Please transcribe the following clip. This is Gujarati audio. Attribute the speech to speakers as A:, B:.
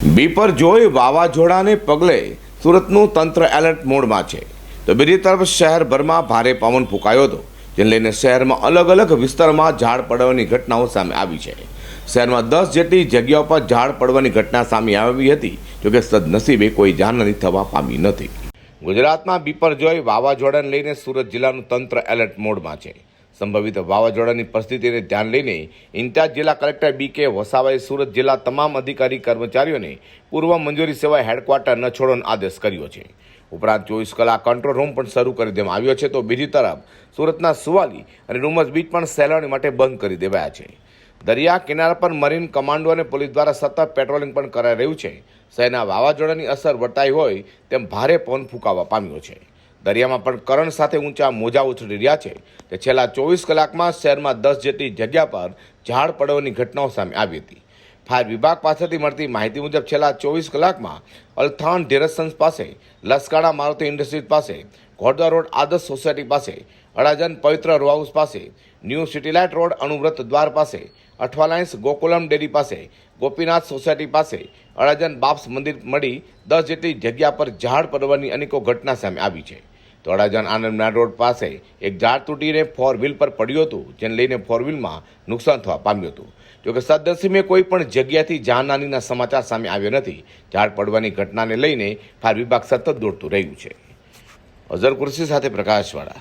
A: બીપર જોઈ વાવાઝોડાને પગલે સુરતનું તંત્ર એલર્ટ મોડમાં છે. તો બીજી તરફ શહેરભરમાં ભારે પવન ફૂંકાયો હતો, જેને લઈને શહેરમાં અલગ અલગ વિસ્તારમાં ઝાડ પડવાની ઘટનાઓ સામે આવી છે. શહેરમાં દસ જેટલી જગ્યાઓ પર ઝાડ પડવાની ઘટના સામે આવી હતી જોકે સદનસીબે કોઈ જાનહાની થવા પામી નથી. ગુજરાતમાં બીપરજોય વાવાઝોડાને લઈને સુરત જિલ્લાનું તંત્ર એલર્ટ મોડમાં છે. સંભવિત વાવાઝોડાની પરિસ્થિતિને ધ્યાન લઈને ઇન્ચાર્જ જિલ્લા કલેક્ટર બી કે વસાવાએ સુરત જિલ્લા તમામ અધિકારી કર્મચારીઓને પૂર્વ મંજૂરી સિવાય હેડક્વાર્ટર ન છોડવાનો આદેશ કર્યો છે. ઉપરાંત ચોવીસ કલાક કંટ્રોલ રૂમ પણ શરૂ કરી દેવામાં આવ્યો છે, તો બીજી તરફ સુરતના સુવાલી અને ડુમસ બીચ પણ સહેલાણી માટે બંધ કરી દેવાયા છે. દરિયા કિનારા પર મરીન કમાન્ડો અને પોલીસ દ્વારા સતત પેટ્રોલિંગ પણ કરાઈ રહ્યું છે. શહેરના વાવાઝોડાની અસર વર્તાઈ હોય તેમ ભારે પવન ફૂંકાવા પામ્યો છે. દરિયામાં પણ કરંટ સાથે ઊંચા મોજા ઉછળી રહ્યા છે તે છેલ્લા ચોવીસ કલાકમાં શહેરમાં દસ જેટલી જગ્યા પર ઝાડ પડવાની ઘટનાઓ સામે આવી હતી. ફાયર વિભાગ પાસેથી મળતી માહિતી મુજબ છેલ્લા ચોવીસ કલાકમાં અલથાણ ધીરસન્સ પાસે લસકાડા મારુતિ ઇન્ડસ્ટ્રીઝ પાસે, ઘોડદા રોડ આદર્શ સોસાયટી પાસે અડાજન પવિત્ર રો હાઉસ પાસે, new city light road Anuvrat Dwar પાસે, અઠવાલાઇન્સ ગોકુલમ ડેરી પાસે, ગોપીનાથ સોસાયટી પાસે અડાજન બાપ્સ મંદિર મળી દસ જેટલી જગ્યા પર ઝાડ પડવાની અનેકો ઘટના સામે આવી છે. તો આનંદના રોડ પાસે એક ઝાડ તૂટીને ફોર વ્હીલ પર પડ્યું હતું, જેને લઈને ફોર વ્હીલમાં નુકસાન થવા પામ્યું હતું. જોકે સદનસીબે કોઈ પણ જગ્યાથી જાનહાનીના સમાચાર સામે આવ્યો નથી. ઝાડ પડવાની ઘટનાને લઈને ફાયર વિભાગ સતત દોડતું રહ્યું છે. અઝર કુર્સી સાથે પ્રકાશવાળા.